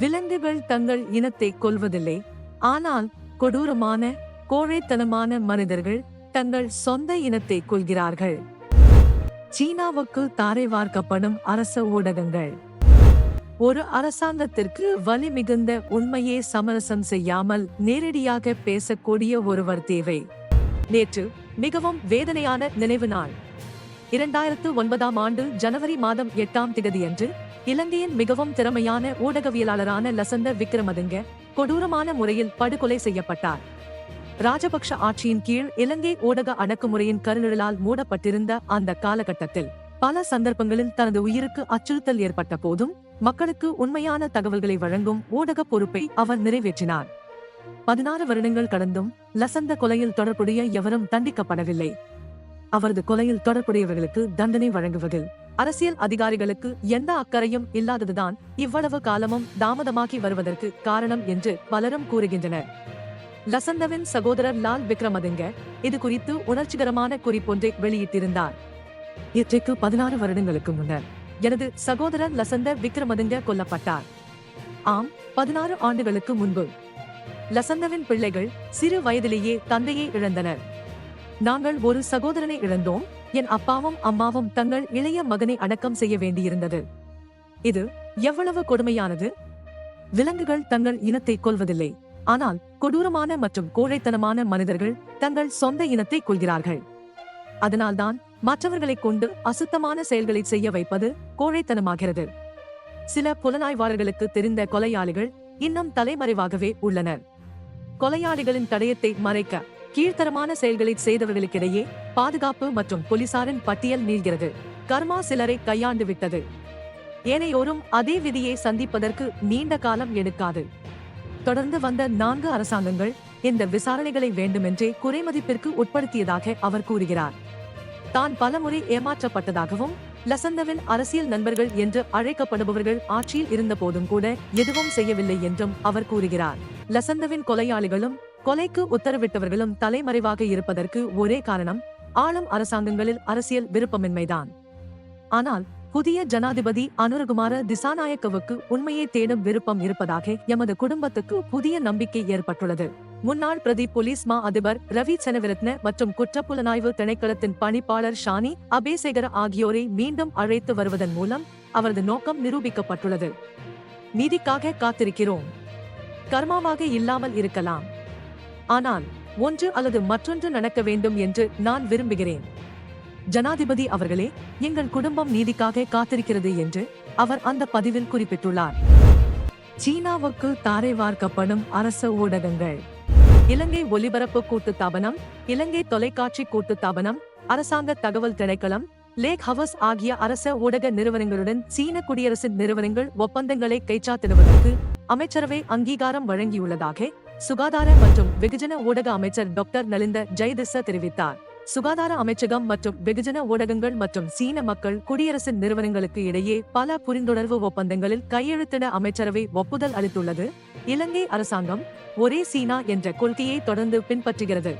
விலங்குகள் தங்கள் இனத்தை கொல்வதில்லை. ஆனால் கொடூரமான கோழைத்தனமான மனிதர்கள் தங்கள் சொந்த இனத்தை கொள்கிறார்கள் சீனாவுக்கு தாரை வார்க்கப்படும் அரச ஊடகங்கள். ஒரு அரசாங்கத்திற்கு வலி மிகுந்த உண்மையே சமரசம் செய்யாமல் நேரடியாக பேசக்கூடிய ஒருவர் தேவை. நேற்று மிகவும் வேதனையான நினைவு நாள். இரண்டாயிரத்து ஒன்பதாம் ஆண்டு ஜனவரி மாதம் எட்டாம் திகதியன்று இலங்கையின் மிகவும் திறமையான ஊடகவியலாளரான லசந்த விக்ரமதுங்க கொடூரமான முறையில் படுகொலை செய்யப்பட்டார். ராஜபக்ஷ ஆட்சியின் கீழ் இலங்கை ஊடக அடக்குமுறையின் கருநிழலால் மூடப்பட்டிருந்த அந்த காலகட்டத்தில் பல சந்தர்ப்பங்களில் தனது உயிருக்கு அச்சுறுத்தல் ஏற்பட்ட போதும் மக்களுக்கு உண்மையான தகவல்களை வழங்கும் ஊடக பொறுப்பை அவர் நிறைவேற்றினார். பதினாறு வருடங்கள் கடந்தும் லசந்த கொலையில் தொடர்புடைய எவரும் தண்டிக்கப்படவில்லை. அவரது கொலையில் தொடர்புடையவர்களுக்கு தண்டனை வழங்குவதில். அரசியல் அதிகாரிகளுக்கு எந்த அக்கறையும் இல்லாததுதான் இவ்வளவு காலமும் தாமதமாகி வருவதற்கு காரணம் என்று பலரும் கூறுகின்றனர். லசந்தவின் சகோதரர் லால் விக்ரமதுங்க இது குறித்து உணர்ச்சிகரமான குறிப்பொன்றை வெளியிட்டிருந்தார். இற்றைக்கு பதினாறு வருடங்களுக்கு முன்னர் எனது சகோதரர் லசந்த விக்ரமதுங்க கொல்லப்பட்டார். ஆம் பதினாறு ஆண்டுகளுக்கு முன்பு. லசந்தவின் பிள்ளைகள் சிறு வயதிலேயே தந்தையை இழந்தனர். நாங்கள் ஒரு சகோதரனை இழந்தோம். என் அப்பாவும் அம்மாவும் தங்கள் இளைய மகனை அடக்கம் செய்ய வேண்டியிருந்தது. இது எவ்வளவு கொடுமையானது? விலங்குகள் தங்கள் இனத்தை கொல்வதில்லை. ஆனால் கொடூரமான மற்றும் கோழைத்தனமான மனிதர்கள் தங்கள் சொந்த இனத்தை கொள்கிறார்கள் அதனால்தான் மற்றவர்களைக் கொண்டு அசுத்தமான செயல்களை செய்ய வைப்பது கோழைத்தனமாகிறது. சில புலனாய்வாளர்களுக்கு தெரிந்த கொலையாளிகள் இன்னும் தலைமறைவாகவே உள்ளனர். கொலையாளிகளின் தடயத்தை மறைக்க கீழ்த்தரமான செயல்களை செய்தவர்களுக்கிடையே பாதுகாப்பு மற்றும் போலீசாரின் பட்டியல் நீள்கிறது. கர்மா சிலரை கையாண்டு விட்டது. ஏனையோரும் அதே விதியை சந்திப்பதற்கு நீண்ட காலம் எடுக்காது. தொடர்ந்து வந்த நான்கு அரசாங்கங்கள் இந்த விசாரணைகளை வேண்டுமென்றே குறைமதிப்பிற்கு உட்படுத்தியதாக அவர் கூறுகிறார். தான் பலமுறை ஏமாற்றப்பட்டதாகவும் லசந்தவின் அரசியல் நண்பர்கள் என்று அழைக்கப்படுபவர்கள் ஆட்சியில் இருந்த போதும் கூட எதுவும் செய்யவில்லை என்றும் அவர் கூறுகிறார். லசந்தவின் கொலையாளிகளும் கொலைக்கு உத்தரவிட்டவர்களும் தலைமறைவாக இருப்பதற்கு ஒரே காரணம் ஆளும் அரசாங்கங்களில் அரசியல் விருப்பமின்மைதான். ஆனால் புதிய ஜனாதிபதி அனுரகுமார திசாநாயக்கவுக்கு உண்மையை தேடும் விருப்பம் இருப்பதாக எமது குடும்பத்துக்கு புதிய நம்பிக்கை ஏற்பட்டுள்ளது. முன்னாள் பிரதி போலீஸ் மா அதிபர் ரவி செனவிரத்ன மற்றும் குற்றப்புலனாய்வு திணைக்களத்தின் பணிப்பாளர் ஷானி அபேசேகர ஆகியோரை மீண்டும் அழைத்து வருவதன் மூலம் அவரது நோக்கம் நிரூபிக்கப்பட்டுள்ளது. நீதிக்காக காத்திருக்கிறோம். கர்மாவாக இல்லாமல் இருக்கலாம். ஆனால் ஒன்று அல்லது மற்றொன்று நடக்க வேண்டும் என்று நான் விரும்புகிறேன். ஜனாதிபதி அவர்களே எங்கள் குடும்பம் நீதிக்காக காத்திருக்கிறது என்று அவர் அந்த பதிவில் குறிப்பிட்டுள்ளார். சீனாவுக்கு தாரை வார்க்கப்படும் அரச ஊடகங்கள். இலங்கை ஒலிபரப்பு கூட்டுத்தாபனம் இலங்கை தொலைக்காட்சி கூட்டுத்தாபனம் அரசாங்க தகவல் திணைக்களம் லேக் ஹவஸ் ஆகிய அரச ஊடக நிறுவனங்களுடன் சீன குடியரசின் நிறுவனங்கள் ஒப்பந்தங்களை கைச்சாத்திடுவதற்கு அமைச்சரவை அங்கீகாரம் வழங்கியுள்ளதாக சுகாதார மற்றும் வெகுஜன ஊடக அமைச்சர் டாக்டர் நலிந்த ஜெயதிச தெரிவித்தார். சுகாதார அமைச்சகம் மற்றும் வெகுஜன ஊடகங்கள் மற்றும் சீன மக்கள் குடியரசின் நிறுவனங்களுக்கு இடையே பல புரிந்துணர்வு ஒப்பந்தங்களில் கையெழுத்திட அமைச்சரவை ஒப்புதல் அளித்துள்ளது. இலங்கை அரசாங்கம் ஒரே சீனா என்ற கொள்கையை தொடர்ந்து பின்பற்றுகிறது.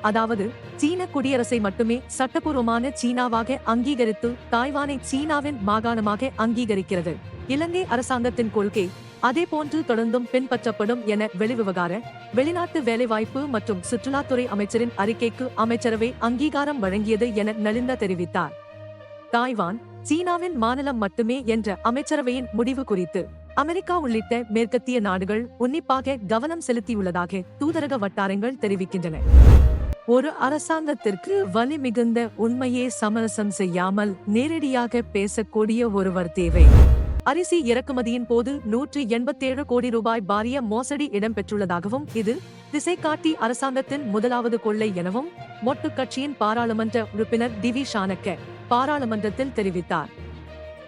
அதாவது சீன குடியரசை மட்டுமே சட்டபூர்வமான சீனாவாக அங்கீகரித்து தாய்வானை சீனாவின் மாகாணமாக அங்கீகரிக்கிறது. இலங்கை அரசாங்கத்தின் கொள்கை அதேபோன்று தொடர்ந்தும் பின்பற்றப்படும் என வெளிவிவகார வெளிநாட்டு வேலைவாய்ப்பு மற்றும் சுற்றுலாத்துறை அமைச்சரின் அறிக்கைக்கு அமைச்சரவை அங்கீகாரம் வழங்கியது என நலிந்த தெரிவித்தார். தாய்வான் சீனாவின் மாநிலம் மட்டுமே என்ற அமைச்சரவையின் முடிவு குறித்து அமெரிக்கா உள்ளிட்ட மேற்கத்திய நாடுகள் உன்னிப்பாக கவனம் செலுத்தியுள்ளதாக தூதரக வட்டாரங்கள் தெரிவிக்கின்றன. ஒரு அரசாங்கத்திற்கு வலி மிகுந்த உண்மையே சமரசம் செய்யாமல் நேரடியாக பேசக்கூடிய ஒருவர் தேவை. அரிசி இறக்குமதியின் போது நூற்றி எண்பத்தேழு கோடி ரூபாய் பாரிய மோசடி இடம்பெற்றுள்ளதாகவும் இது திசை காட்டி அரசாங்கத்தின் முதலாவது கொள்ளை எனவும் மொட்டு கட்சியின் பாராளுமன்ற உறுப்பினர் திவி ஷானக்க பாராளுமன்றத்தில் தெரிவித்தார்.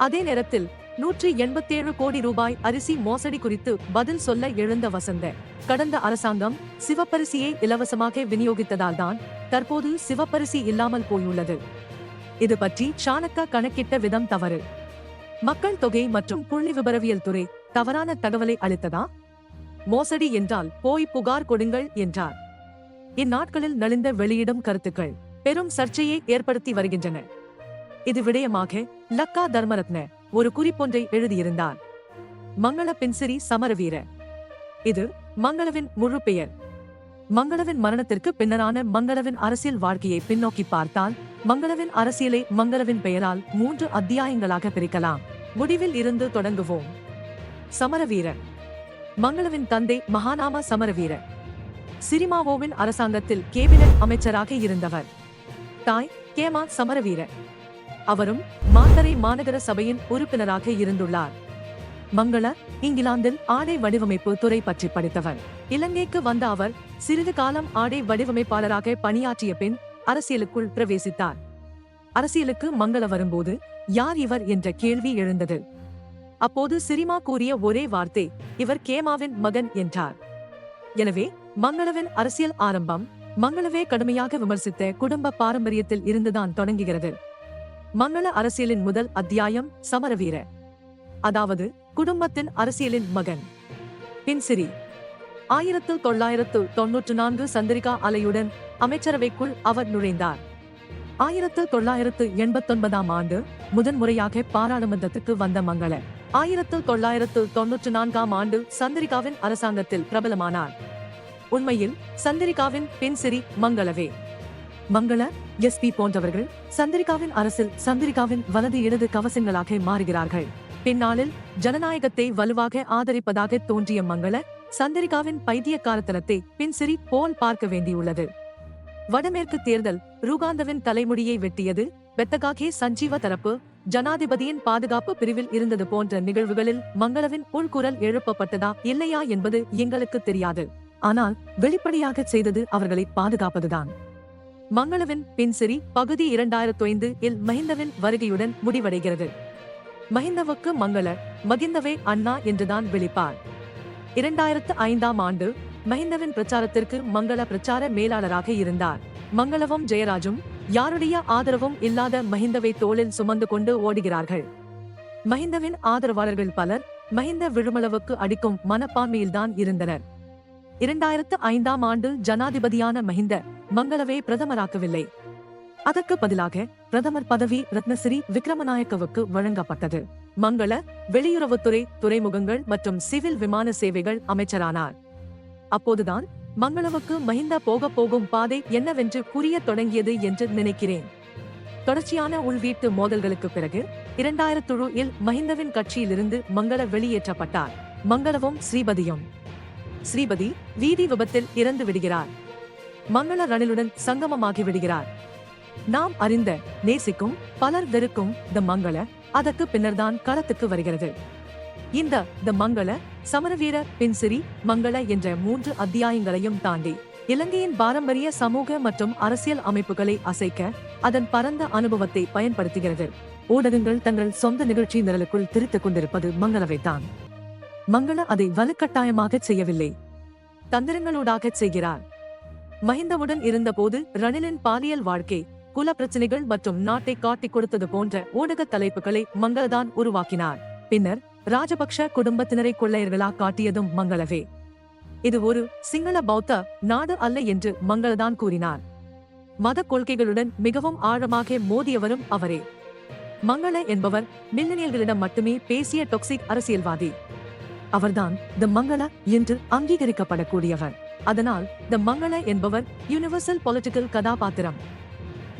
அதே நேரத்தில் நூற்றி எண்பத்தேழு கோடி ரூபாய் அரிசி மோசடி குறித்து பதில் சொல்ல எழுந்த வசந்த கடந்த அரசாங்கம் சிவப்பரிசியை இலவசமாக விநியோகித்ததால் தான் தற்போது சிவப்பரிசி இல்லாமல் போயுள்ளது. இது பற்றி சாணக்கா கணக்கிட்ட விதம் தவறு. மக்கள் தொகை மற்றும் புள்ளி விபரவியல் துறை தவறான தகவலை அளித்ததா? மோசடி என்றால் போய் புகார் கொடுங்கள் என்றார். இந்நாட்களில் நலிந்த வெளியிடும் கருத்துக்கள் பெரும் சர்ச்சையை ஏற்படுத்தி வருகின்றன. இது விடயமாக லக்கா தர்மரத்ன ஒரு குறிப்பொன்றை எழுதியிருந்தார். மங்கள பின்சிரி சமரவீர. இது மங்களவின் முழு பெயர் மங்களவின் மரணத்திற்கு பின்னரான மங்களவின் அரசியல் வாழ்க்கையை பின்னோக்கி பார்த்தால் மங்களவின் அரசியலை மங்களவின் பெயரால் மூன்று அத்தியாயங்களாக பிரிக்கலாம். முடிவில் இருந்து தொடங்குவோம். சமரவீர மங்களவின் தந்தை மகானாமா சமரவீர சிரிமாவோவின் அரசாங்கத்தில் கேபினட் அமைச்சராக இருந்தவர். தாய் கேமா சமரவீர அவரும் மாத்தரை மாநகர சபையின் உறுப்பினராக இருந்துள்ளார். மங்கள இங்கிலாந்தில் ஆடை வடிவமைப்பு துறை பற்றி படித்தவர் இலங்கைக்கு வந்த அவர் சிறிது காலம் ஆடை வடிவமைப்பாளராக பணியாற்றிய பின் அரசியலுக்குள் பிரவேசித்தார். அரசியலுக்கு மங்கள வரும்போது யார் இவர் என்ற கேள்வி எழுந்தது. அப்போது சிரிமா கூறிய ஒரே வார்த்தை இவர் கேமாவின் மகன் என்றார். எனவே மங்களவின் அரசியல் ஆரம்பம் மங்களவே கடுமையாக விமர்சித்த குடும்ப பாரம்பரியத்தில் இருந்துதான் தொடங்குகிறது. மங்கள அரசியலின் முதல் அத்தியாயம் சமரவீர. அதாவது குடும்பத்தின் அரசியலின் மகன். பின்சிரி ஆயிரத்து தொள்ளாயிரத்து தொன்னூற்று நான்கு சந்திரிகா அலையுடன் அமைச்சரவைக்குள் அவர் நுழைந்தார். ஆயிரத்து தொள்ளாயிரத்து எண்பத்தொன்பதாம் ஆண்டு முதன்முறையாக பாராளுமன்றத்துக்கு வந்த மங்கள. ஆயிரத்து தொள்ளாயிரத்து தொன்னூற்று நான்காம் ஆண்டு சந்திரிகாவின் அரசாங்கத்தில் பிரபலமானார். உண்மையில் சந்திரிகாவின் பின்சிரி மங்களவே. மங்கள எஸ்பி போன்றவர்கள் சந்திரிகாவின் அரசில் சந்திரிகாவின் வலது இடது கவசங்களாக மாறுகிறார்கள். பின்னாளில் ஜனநாயகத்தை வலுவாக ஆதரிப்பதாக தோன்றிய மங்கள சந்திரிகாவின் பைத்தியக்காரத்தனத்தை பின்சிரி போல் பார்க்க வேண்டியுள்ளது. வடமேற்கு தேர்தல் ரூகாந்தவின் தலைமுடியை வெட்டியது பெத்தகாகே சஞ்சீவ தரப்பு ஜனாதிபதியின் பாதுகாப்பு பிரிவில் இருந்தது போன்ற நிகழ்வுகளில் மங்களவின் உள்குரல் எழுப்பப்பட்டதா இல்லையா என்பது எங்களுக்கு தெரியாது. ஆனால் வெளிப்படையாக செய்தது அவர்களை பாதுகாப்பதுதான். மங்களவின் பின்சிரி பகுதி இரண்டாயிரத்து ஐந்து இல் மஹிந்தவின் வருகையுடன் முடிவடைகிறது. மஹிந்தவுக்கு மங்கள மகிந்தவே அண்ணா என்றுதான் விழிப்பார். இரண்டாயிரத்து ஐந்தாம் ஆண்டு மஹிந்தவின் பிரச்சாரத்திற்கு மங்கள பிரச்சார மேலாளராக இருந்தார். மங்களவும் ஜெயராஜும் யாருடைய ஆதரவும் இல்லாத மஹிந்தவை தோளில் சுமந்து கொண்டு ஓடுகிறார்கள். மஹிந்தவின் ஆதரவாளர்கள் பலர் மஹிந்த விழுமளவுக்கு அடிக்கும் மனப்பான்மையில்தான் இருந்தனர். இரண்டாயிரத்து ஐந்தாம் ஆண்டு ஜனாதிபதியான மஹிந்த மங்களவை பிரதமராக்கவில்லை. அதற்கு பதிலாக பிரதமர் பதவி ரத்னசிறி விக்ரமநாயக்கவுக்கு வழங்கப்பட்டது. மங்கள வெளியுறவுத்துறை துறைமுகங்கள் மற்றும் சிவில் விமான சேவைகள் அமைச்சரானார். அப்போதுதான் மங்களவுக்கு மஹிந்த போக போகும் பாதை என்னவென்று புரிய தொடங்கியது என்று நினைக்கிறேன். தொடர்ச்சியான உள்வீட்டு மோதல்களுக்கு பிறகு இரண்டாயிரத்துழு இல் மஹிந்தவின் கட்சியிலிருந்து மங்கள வெளியேற்றப்பட்டார். மங்களவும் ஸ்ரீபதியும். ஸ்ரீபதி வீதி விபத்தில் இறந்து விடுகிறார் மங்கள ரணிலுடன் சங்கமமாகி விடுகிறார் நாம் அறிந்த நேசிக்கும் பலர் வெறுக்கும் த மங்கள அதற்கு பின்னர்தான் களத்துக்கு வருகிறது. இந்த த மங்கள சமரவீர பின்சிரி மங்கள என்ற மூன்று அத்தியாயங்களையும் தாண்டி இலங்கையின் பாரம்பரிய சமூக மற்றும் அரசியல் அமைப்புகளை அசைக்க அதன் பரந்த அனுபவத்தை பயன்படுத்துகிறது. ஊடகங்கள் தங்கள் சொந்த நிகழ்ச்சி நிரலுக்குள் திரித்துக் கொண்டிருப்பது மங்களவைத்தான். மங்கள அதை வலுக்கட்டாயமாக செய்யவில்லை. தந்திரங்களூடாக செய்கிறார். மஹிந்தவுடன் இருந்தபோது ரணிலின் பாலியல் வாழ்க்கை குல பிரச்சனைகள் மற்றும் நாட்டை காட்டிக் கொடுத்தது போன்ற ஊடக தலைப்புகளை மங்களதான் உருவாக்கினார். பின்னர் ராஜபக்ஷ குடும்பத்தினரை கொள்ளையர்களாக காட்டியதும் மங்களவே. இது ஒரு சிங்கள பௌத்த நாடு அல்ல என்று மங்களதான் கூறினார். மத கொள்கைகளுடன் மிகவும் ஆழமாக மோதியவரும் அவரே. மங்கள என்பவர் மில்லனியல்களிடம் மட்டுமே பேசிய டொக்சிக் அரசியல்வாதி. அவர்தான் த மங்கள என்று அங்கீகரிக்கப்படக்கூடியவர். அதனால் த மங்கள என்பவர் யுனிவர்சல் பொலிட்டிக்கல் கதாபாத்திரம்.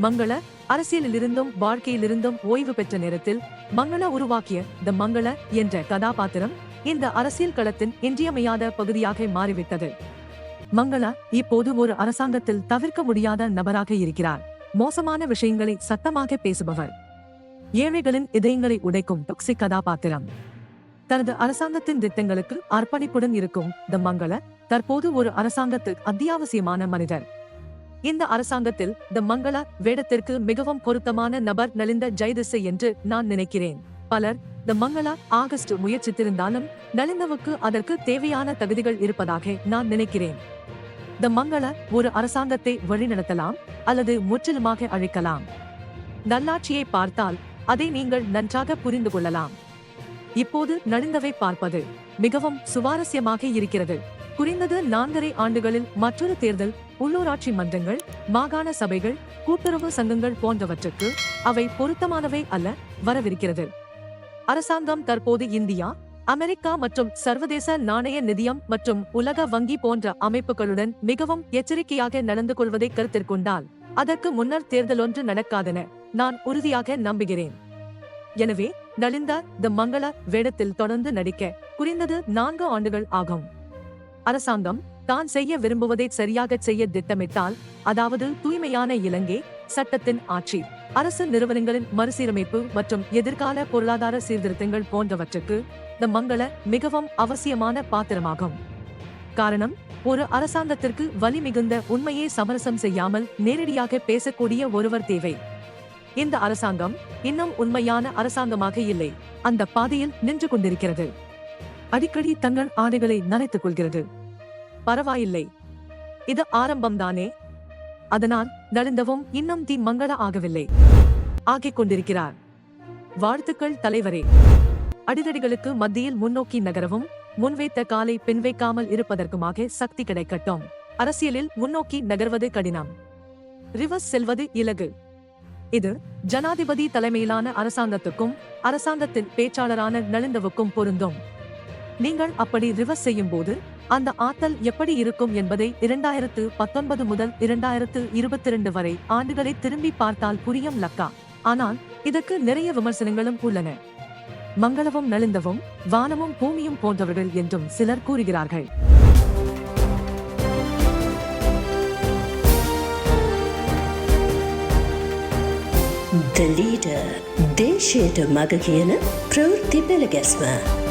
மங்கள அரசியலிலிருந்தும் வாழ்க்கையிலிருந்தும் ஓய்வு பெற்ற நேரத்தில் மங்கள உருவாக்கிய த மங்கள என்ற கதாபாத்திரம் இந்த அரசியல் களத்தின் இன்றியமையாத பகுதியாக மாறிவிட்டது. மங்களா இப்போது ஒரு அரசாங்கத்தில் தவிர்க்க முடியாத நபராக இருக்கிறார். மோசமான விஷயங்களை சத்தமாக பேசுபவர். ஏழைகளின் இதயங்களை உடைக்கும் டொக்சிக் கதாபாத்திரம். தனது அரசாங்கத்தின் திட்டங்களுக்கு அர்ப்பணிப்புடன் இருக்கும் த மங்கள தற்போது ஒரு அரசாங்கத்துக்கு அத்தியாவசியமான மனிதர். இந்த அரசாங்கத்தில் த மங்கள வேடத்திற்கு மிகவும் பொருத்தமான நபர் நலிந்த ஜெயதிசை என்று நான் நினைக்கிறேன். பலர் த மங்களா ஆகஸ்ட் முயற்சித்திருந்தாலும் நலிந்தவுக்கு அதற்கு தேவையான தகுதிகள் இருப்பதாக நான் நினைக்கிறேன். த மங்கள ஒரு அரசாங்கத்தை வழிநடத்தலாம் அல்லது முற்றிலுமாக அழிக்கலாம். நல்லாட்சியை பார்த்தால் அதை நீங்கள் நன்றாக புரிந்து கொள்ளலாம். இப்போது நலிந்தவை பார்ப்பது மிகவும் சுவாரஸ்யமாக இருக்கிறது. குறைந்தது நான்கரை ஆண்டுகளில் மற்றொரு தேர்தல் உள்ளூராட்சி மன்றங்கள் மாகாண சபைகள் கூட்டுறவு சங்கங்கள் போன்றவற்றுக்கு அவை பொருத்தமானவை அல்ல வரவிருக்கிறது. அரசாங்கம் தற்போது இந்தியா அமெரிக்கா மற்றும் சர்வதேச நாணய நிதியம் மற்றும் உலக வங்கி போன்ற அமைப்புகளுடன் மிகவும் எச்சரிக்கையாக நடந்து கொள்வதை கருத்தில் கொண்டால் அதற்கு முன்னர் தேர்தல் ஒன்று நடக்காதென நான் உறுதியாக நம்புகிறேன். எனவே நலிந்த த மங்கள வேடத்தில் தொடர்ந்து நடிக்க குறைந்தது நான்கு ஆண்டுகள் ஆகும். அரசாங்கம் தான் செய்ய விரும்புவதை சரியாக செய்ய திட்டமிட்டால் அதாவது தூய்மையான இலங்கை சட்டத்தின் ஆட்சி அரசு நிறுவனங்களின் மறுசீரமைப்பு மற்றும் எதிர்கால பொருளாதார சீர்திருத்தங்கள் போன்றவற்றுக்கு த மங்கள மிகவும் அவசியமான பாத்திரமாகும். காரணம் ஒரு அரசாங்கத்திற்கு வலி மிகுந்த உண்மையை சமரசம் செய்யாமல் நேரடியாக பேசக்கூடிய ஒருவர் தேவை. இந்த அரசாங்கம் இன்னும் உண்மையான அரசாங்கமாக இல்லை. அந்த பாதையில் நின்று கொண்டிருக்கிறது. அடிக்கடி தங்கள் ஆடைகளை நனைத்துக் கொள்கிறது. பரவாயில்லை. இது ஆரம்பம்தானே? அதனால் நலிந்தவும் இன்னும் தி மங்கள ஆகவில்லை. ஆகிக் கொண்டிருக்கிறார். வாழ்த்துக்கள் தலைவரே. அடிதடிகளுக்கு மத்தியில் முன்னோக்கி நகரவும் முன்வைத்த காலை பின்வைக்காமல் இருப்பதற்குமாக சக்தி கிடைக்கட்டும். அரசியலில் முன்னோக்கி நகர்வது கடினம். ரிவர்ஸ் செல்வது இலகு. இது ஜனாதிபதி தலைமையிலான அரசாங்கத்துக்கும் அரசாங்கத்தின் பேச்சாளரான நலிந்தவுக்கும் பொருந்தும். நீங்கள் அப்படி ரிவர்ஸ் செய்யும் போது அந்த ஆற்றல் எப்படி இருக்கும் என்பதை இரண்டாயிரத்து பத்தொன்பது முதல் இரண்டாயிரத்து இருபத்தி இரண்டு வரை ஆண்டுகளை திரும்பி பார்த்தால் புரியும் லக்கா. ஆனால் இதற்கு நிறைய விமர்சனங்களும் உள்ளன. மங்களமும் நலிந்தவும் வானமும் பூமியும் போன்றவர்கள் என்றும் சிலர் கூறுகிறார்கள். The leader, they share the magagana, Pruthi Belagasma.